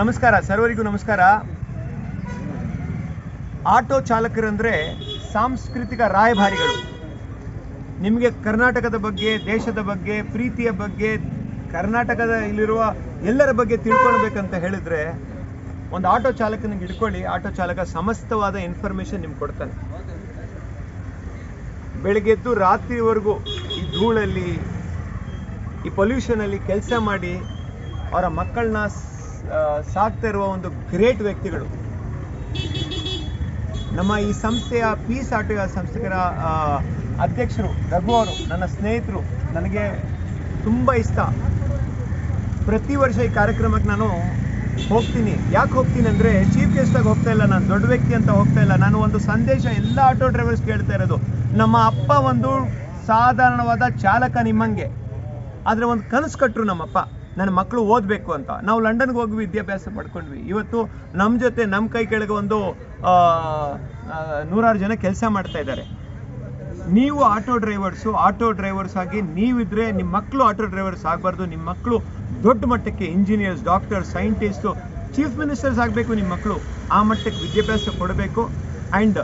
ನಮಸ್ಕಾರ, ಸರ್ವರಿಗೂ ನಮಸ್ಕಾರ. ಆಟೋ ಚಾಲಕರಂದ್ರೆ ಸಾಂಸ್ಕೃತಿಕ ರಾಯಭಾರಿಗಳು. ನಿಮಗೆ ಕರ್ನಾಟಕದ ಬಗ್ಗೆ, ದೇಶದ ಬಗ್ಗೆ, ಪ್ರೀತಿಯ ಬಗ್ಗೆ ಕರ್ನಾಟಕದ ಇಲ್ಲಿರುವ ಎಲ್ಲರ ಬಗ್ಗೆ ತಿಳ್ಕೊಳ್ಬೇಕಂತ ಹೇಳಿದ್ರೆ, ಒಂದು ಆಟೋ ಚಾಲಕನಿಗೆ ಹಿಡ್ಕೊಳ್ಳಿ, ಆಟೋ ಚಾಲಕ ಸಮಸ್ತವಾದ ಇನ್ಫಾರ್ಮೇಶನ್ ನಿಮ್ಗೆ ಕೊಡ್ತಾನೆ. ಬೆಳಗ್ಗೆದ್ದು ರಾತ್ರಿವರೆಗೂ ಈ ಧೂಳಲ್ಲಿ, ಈ ಪೊಲ್ಯೂಷನಲ್ಲಿ ಕೆಲಸ ಮಾಡಿ, ಅವರ ಮಕ್ಕಳನ್ನ ಸಾಕ್ತಾ ಇರುವ ಒಂದು ಗ್ರೇಟ್ ವ್ಯಕ್ತಿಗಳು. ನಮ್ಮ ಈ ಸಂಸ್ಥೆಯ ಪೀಸ್ ಆಟೋ ಸಂಸ್ಥೆಗಳ ಅಧ್ಯಕ್ಷರು, ರಘು ಅವರು, ನನ್ನ ಸ್ನೇಹಿತರು, ನನಗೆ ತುಂಬ ಇಷ್ಟ. ಪ್ರತಿ ವರ್ಷ ಈ ಕಾರ್ಯಕ್ರಮಕ್ಕೆ ನಾನು ಹೋಗ್ತೀನಿ. ಯಾಕೆ ಹೋಗ್ತೀನಿ ಅಂದರೆ ಚೀಫ್ ಗೆಸ್ಟಾಗಿ ಹೋಗ್ತಾ ಇಲ್ಲ, ನಾನು ದೊಡ್ಡ ವ್ಯಕ್ತಿ ಅಂತ ಹೋಗ್ತಾ ಇಲ್ಲ. ನಾನು ಒಂದು ಸಂದೇಶ ಎಲ್ಲ ಆಟೋ ಡ್ರೈವರ್ಸ್ ಕೇಳ್ತಾ ಇರೋದು. ನಮ್ಮ ಅಪ್ಪ ಒಂದು ಸಾಧಾರಣವಾದ ಚಾಲಕ ನಿಮ್ಮಂಗೆ. ಆದರೆ ಒಂದು ಕನಸು ಕಟ್ಟರು ನಮ್ಮಪ್ಪ. ನನ್ನ ಮಕ್ಕಳು ಓದಬೇಕು ಅಂತ. ನಾವು ಲಂಡನ್ಗೆ ಹೋಗಿ ವಿದ್ಯಾಭ್ಯಾಸ ಪಡ್ಕೊಂಡ್ವಿ ಇವತ್ತು ನಮ್ಮ ಜೊತೆ ನಮ್ಮ ಕೈ ಕೆಳಗೆ ಒಂದು ನೂರಾರು ಜನ ಕೆಲಸ ಮಾಡ್ತಾ ಇದ್ದಾರೆ. ನೀವು ಆಟೋ ಡ್ರೈವರ್ಸು, ಆಟೋ ಡ್ರೈವರ್ಸ್ ಆಗಿ ನೀವಿದ್ರೆ ನಿಮ್ಮ ಮಕ್ಕಳು ಆಟೋ ಡ್ರೈವರ್ಸ್ ಆಗಬಾರ್ದು. ನಿಮ್ಮ ಮಕ್ಕಳು ದೊಡ್ಡ ಮಟ್ಟಕ್ಕೆ engineers doctors scientist chief ministers ಆಗಬೇಕು ನಿಮ್ಮ ಮಕ್ಕಳು ಆ ಮಟ್ಟಕ್ಕೆ ವಿದ್ಯಾಭ್ಯಾಸ ಕೊಡಬೇಕು. ಆ್ಯಂಡ್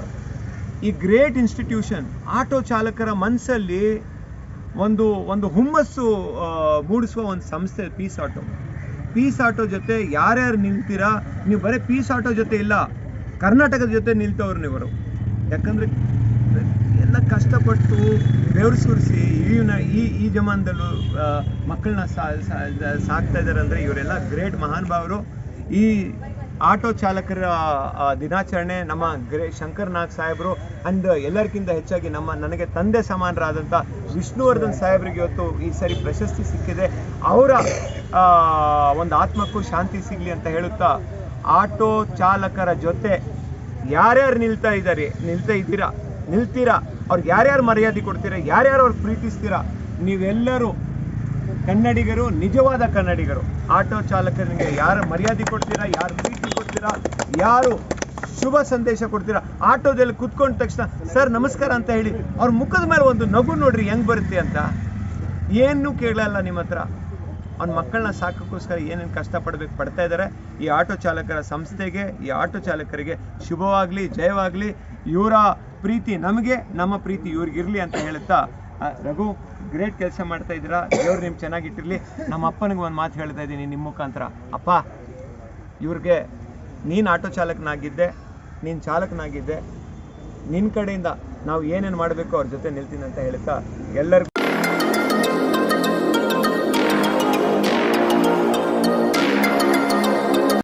ಈ ಗ್ರೇಟ್ ಇನ್ಸ್ಟಿಟ್ಯೂಷನ್ ಆಟೋ ಚಾಲಕರ ಮನಸ್ಸಲ್ಲಿ ಒಂದು ಒಂದು ಹುಮ್ಮಸ್ಸು ಮೂಡಿಸುವ ಒಂದು ಸಂಸ್ಥೆ ಪೀಸ್ ಆಟೋ. ಪೀಸ್ ಆಟೋ ಜೊತೆ ಯಾರ್ಯಾರು ನಿಲ್ತೀರಾ ನೀವು ಬರೀ ಪೀಸ್ ಆಟೋ ಜೊತೆ ಇಲ್ಲ, ಕರ್ನಾಟಕದ ಜೊತೆ ನಿಲ್ತವ್ರು ನೀವರು. ಯಾಕಂದ್ರೆ, ಎಲ್ಲ ಕಷ್ಟಪಟ್ಟು ಬೆವರು ಸುರಿಸಿ ಈ ಈ ಈ ಜಮಾನದಲ್ಲೂ ಮಕ್ಕಳನ್ನ ಸಾಕ್ತಾ ಇದ್ದಾರೆ ಅಂದರೆ ಇವರೆಲ್ಲ ಗ್ರೇಟ್ ಮಹಾನ್ ಭಾವರು. ಈ ಆಟೋ ಚಾಲಕರ ದಿನಾಚರಣೆ ನಮ್ಮ ಗ್ರೇ, ಶಂಕರ್ ನಾಗ್ ಸಾಹೇಬರು ಅಂಡ್ ಎಲ್ಲರಿಗಿಂತ ಹೆಚ್ಚಾಗಿ ನಮ್ಮ ನನಗೆ ತಂದೆ ಸಮಾನರಾದಂಥ ವಿಷ್ಣುವರ್ಧನ್ ಸಾಹೇಬ್ರಿಗೆ ಇವತ್ತು ಈ ಸರಿ ಪ್ರಶಸ್ತಿ ಸಿಕ್ಕಿದೆ. ಅವರ ಒಂದು ಆತ್ಮಕ್ಕೂ ಶಾಂತಿ ಸಿಗಲಿ ಅಂತ ಹೇಳುತ್ತಾ, ಆಟೋ ಚಾಲಕರ ಜೊತೆ ಯಾರ್ಯಾರು ನಿಲ್ತಾ ಇದ್ದಾರೆ, ನಿಲ್ತಾ ಇದ್ದೀರಾ, ನಿಲ್ತೀರಾ, ಅವ್ರಿಗೆ ಯಾರ್ಯಾರು ಮರ್ಯಾದೆ ಕೊಡ್ತೀರಾ, ಯಾರ್ಯಾರು ಅವ್ರು ಪ್ರೀತಿಸ್ತೀರಾ, ನೀವೆಲ್ಲರೂ ಕನ್ನಡಿಗರು, ನಿಜವಾದ ಕನ್ನಡಿಗರು. ಆಟೋ ಚಾಲಕರಿಗೆ ಯಾರು ಮರ್ಯಾದೆ ಕೊಡ್ತೀರಾ, ಯಾರು ಪ್ರೀತಿ ಕೊಡ್ತೀರಾ, ಯಾರು ಶುಭ ಸಂದೇಶ ಕೊಡ್ತೀರಾ, ಆಟೋದಲ್ಲಿ ಕುತ್ಕೊಂಡ ತಕ್ಷಣ, ಸರ್, ನಮಸ್ಕಾರ ಅಂತ ಹೇಳಿ, ಅವ್ರ ಮುಖದ ಮೇಲೆ ಒಂದು ನಗು ನೋಡ್ರಿ, ಹೆಂಗ್ ಬರುತ್ತೆ ಅಂತ? ಏನು ಕೇಳಲ್ಲ ನಿಮ್ಮ ಹತ್ರ. ಅವ್ನ ಮಕ್ಕಳನ್ನ ಸಾಕೋಕ್ಕೋಸ್ಕರ ಏನೇನು ಕಷ್ಟಪಡ್ಬೇಕು, ಪಡ್ತಾ ಇದ್ದಾರೆ ಈ ಆಟೋ ಚಾಲಕರ ಸಂಸ್ಥೆಗೆ, ಈ ಆಟೋ ಚಾಲಕರಿಗೆ ಶುಭವಾಗಲಿ, ಜಯವಾಗಲಿ. ಇವರ ಪ್ರೀತಿ ನಮಗೆ, ನಮ್ಮ ಪ್ರೀತಿ ಇವ್ರಿಗಿರ್ಲಿ ಅಂತ ಹೇಳುತ್ತಾ ರಘು ಗ್ರೇಟ್ ಕೆಲಸ ಮಾಡ್ತಾ ಇದ್ದೀರಾ? ದೇವ್ರು ನಿಮ್ಗೆ ಚೆನ್ನಾಗಿಟ್ಟಿರ್ಲಿ. ನಮ್ಮ ಅಪ್ಪನಿಗೆ ಒಂದು ಮಾತು ಹೇಳ್ತಾ ಇದ್ದೀನಿ ನಿಮ್ಮ ಮುಖಾಂತರ. ಅಪ್ಪ, ಇವ್ರಿಗೆ ನೀನು ಆಟೋ ಚಾಲಕನಾಗಿದ್ದೆ, ನೀನು ಚಾಲಕನಾಗಿದ್ದೆ. ನಿನ್ನ ಕಡೆಯಿಂದ ನಾವು ಏನೇನು ಮಾಡಬೇಕು ಅವ್ರ ಜೊತೆ ನಿಲ್ತೀನಿ ಅಂತ ಹೇಳ್ತಾ ಎಲ್ಲರಿಗೂ